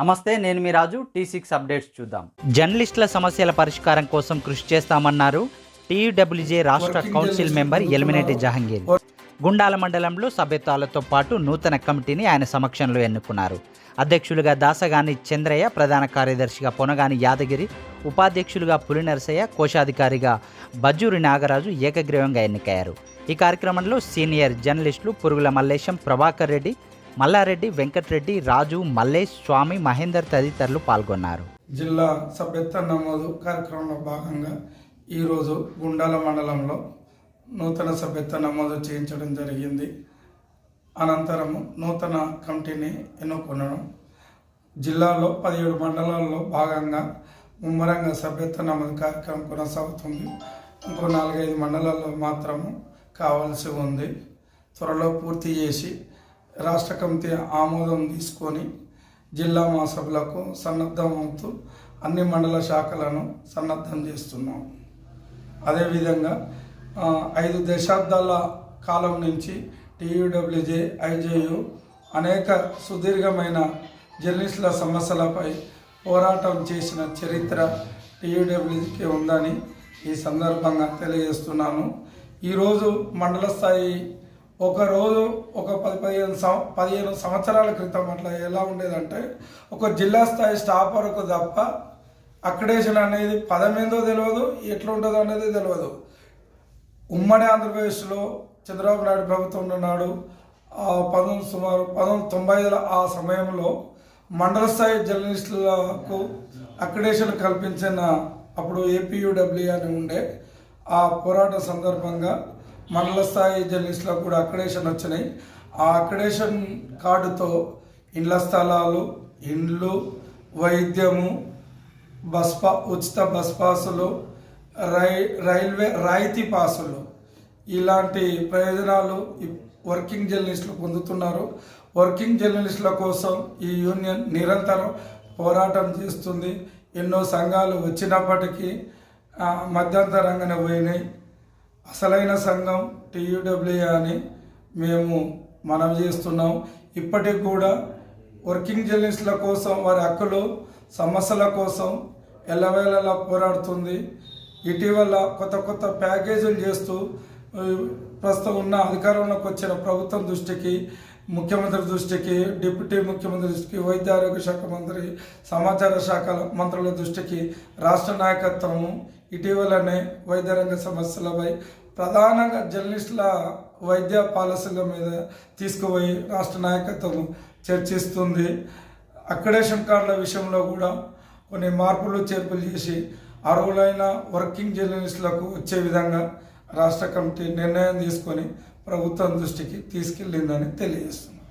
నమస్తే నేను మీ రాజు. టీ సిక్స్ అప్డేట్స్ చూద్దాం. జర్నలిస్టుల సమస్యల పరిష్కారం కోసం కృషి చేస్తామన్నారు టీయూడబ్ల్యూజే రాష్ట్ర కౌన్సిల్ మెంబర్ ఎలిమినేటి జహంగీర్. గుండాల మండలంలో సభ్యత్వాలతో పాటు నూతన కమిటీని ఆయన సమక్షంలో ఎన్నుకున్నారు. అధ్యక్షులుగా దాసగాని చంద్రయ్య ప్రధాన కార్యదర్శిగా పొనగాని యాదగిరి ఉపాధ్యక్షులుగా పులి నరసయ్య కోశాధికారిగా బజ్జూరి నాగరాజు ఏకగ్రీవంగా ఎన్నికయ్యారు. ఈ కార్యక్రమంలో సీనియర్ జర్నలిస్టులు పురుగుల మల్లేశం ప్రభాకర్ రెడ్డి మల్లారెడ్డి వెంకటరెడ్డి రాజు మల్లేష్ స్వామి మహేందర్ తదితరులు పాల్గొన్నారు. జిల్లా సభ్యత్వ నమోదు కార్యక్రమంలో భాగంగా ఈరోజు గుండాల మండలంలో నూతన సభ్యత్వ నమోదు చేయించడం జరిగింది. అనంతరము నూతన కమిటీని ఎన్నుకొనడం జిల్లాలో పదిహేడు మండలాల్లో భాగంగా ముమ్మరంగా సభ్యత్వ నమోదు కార్యక్రమం కొనసాగుతుంది. ఇంకో నాలుగైదు మండలాల్లో మాత్రము కావాల్సి ఉంది. త్వరలో పూర్తి చేసి రాష్ట్ర కమిటీ ఆమోదం తీసుకొని జిల్లా మహాసభలకు సన్నద్ధం అవుతూ అన్ని మండల శాఖలను సన్నద్ధం చేస్తున్నాం. అదేవిధంగా ఐదు దశాబ్దాల కాలం నుంచి టీయూడబ్ల్యూజే ఐజేయు అనేక సుదీర్ఘమైన జర్నలిస్టుల సమస్యలపై పోరాటం చేసిన చరిత్ర టీయూడబ్ల్యూజీకి ఉందని ఈ సందర్భంగా తెలియజేస్తున్నాను. ఈరోజు మండల స్థాయి ఒకరోజు ఒక పది పదిహేను సం పదిహేను సంవత్సరాల క్రితం అట్లా ఎలా ఉండేదంటే ఒక జిల్లా స్థాయి స్టాఫ్ వరకు తప్ప అక్రిడేషన్ అనేది పదమేందో తెలియదు ఎట్లా ఉంటుందో అనేది తెలియదు ఉమ్మడి ఆంధ్రప్రదేశ్లో చంద్రబాబు నాయుడు ప్రభుత్వం ఉన్నాడు ఆ పంతొమ్మిది సుమారు పంతొమ్మిది తొంభై ఐదుల ఆ సమయంలో మండల స్థాయి జర్నలిస్టులకు అక్రిడేషన్ కల్పించిన అప్పుడు ఏపీయూడబ్ల్యూ అని ఉండే ఆ పోరాట సందర్భంగా మండల స్థాయి జర్నలిస్టులకు కూడా అక్రెడేషన్ వచ్చినాయి. ఆ అక్రెడేషన్ కార్డుతో ఇండ్ల స్థలాలు ఇండ్లు వైద్యము బస్ పా ఉచిత బస్ పాసులు రై రైల్వే రాయితీ పాసులు ఇలాంటి ప్రయోజనాలు వర్కింగ్ జర్నలిస్టులు పొందుతున్నారు. వర్కింగ్ జర్నలిస్టుల కోసం ఈ యూనియన్ నిరంతరం పోరాటం చేస్తుంది. ఎన్నో సంఘాలు వచ్చినప్పటికీ మధ్యంతరంగానే పోయినాయి. అసలైన సంఘం టీయూడబ్ల్యూ అని మేము మనం చేస్తున్నాం. ఇప్పటికి కూడా వర్కింగ్ జర్నలిస్టుల కోసం వారి హక్కులు సమస్యల కోసం ఎల్లవేళలా పోరాడుతుంది. ఇటీవల కొత్త కొత్త ప్యాకేజీలు చేస్తూ ప్రస్తుతం ఉన్న అధికారంలోకి వచ్చిన ప్రభుత్వం దృష్టికి ముఖ్యమంత్రి దృష్టికి డిప్యూటీ ముఖ్యమంత్రి దృష్టికి వైద్య ఆరోగ్య శాఖ మంత్రి సమాచార శాఖ మంత్రుల దృష్టికి రాష్ట్ర నాయకత్వము ఇటీవలనే వైద్య రంగ సమస్యలపై ప్రధానంగా జర్నలిస్టుల వైద్య పాలసీల మీద తీసుకుపోయి రాష్ట్ర నాయకత్వం చర్చిస్తుంది. అక్రెడేషన్ కార్డుల విషయంలో కూడా కొన్ని మార్పులు చేర్పులు చేసి అర్హులైన వర్కింగ్ జర్నలిస్టులకు వచ్చే విధంగా రాష్ట్ర కమిటీ నిర్ణయం తీసుకొని ప్రభుత్వం దృష్టికి తీసుకెళ్ళిందని తెలియజేస్తుంది